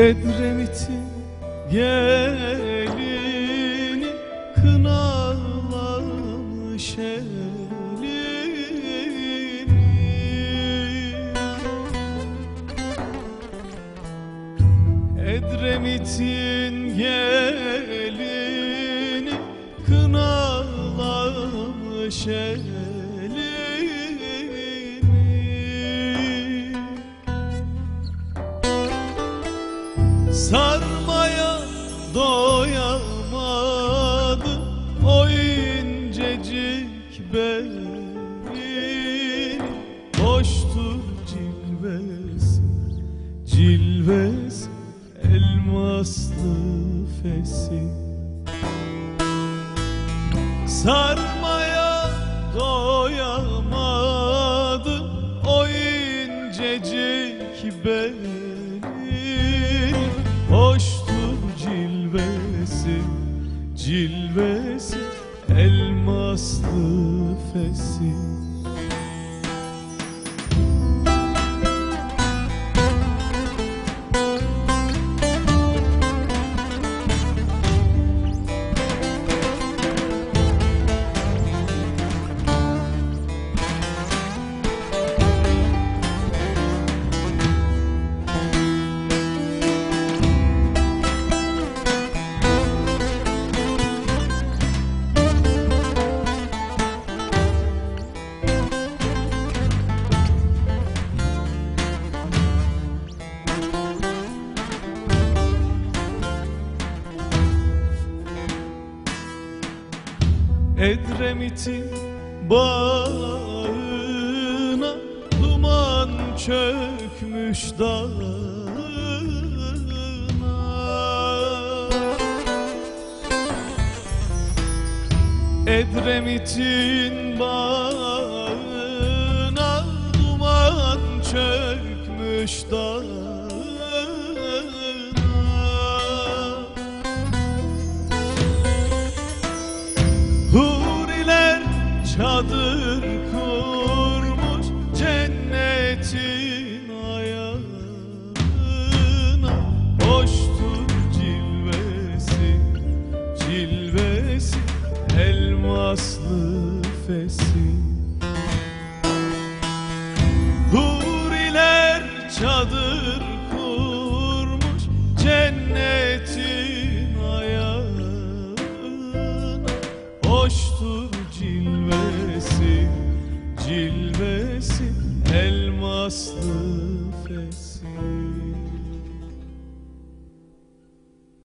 Edremit'in gelini kınalamış elini. Edremit'in gelini kınalamış elini Sarmaya doyamadım o incecik belin Hoştur cilvesi, cilvesi elmaslı fesi. Sarmaya doyamadım o incecik belin cilvesi elmaslı fesi Edremit'in bağına duman çökmüş dağına. Edremit'in bağına duman çökmüş dağına çadır kurmuş cennetin ayağına. Hoştur cilvesi, cilvesi elmaslı fesi. Huriler çadır kurmuş cennetin cilvesi, cilvesi elmaslı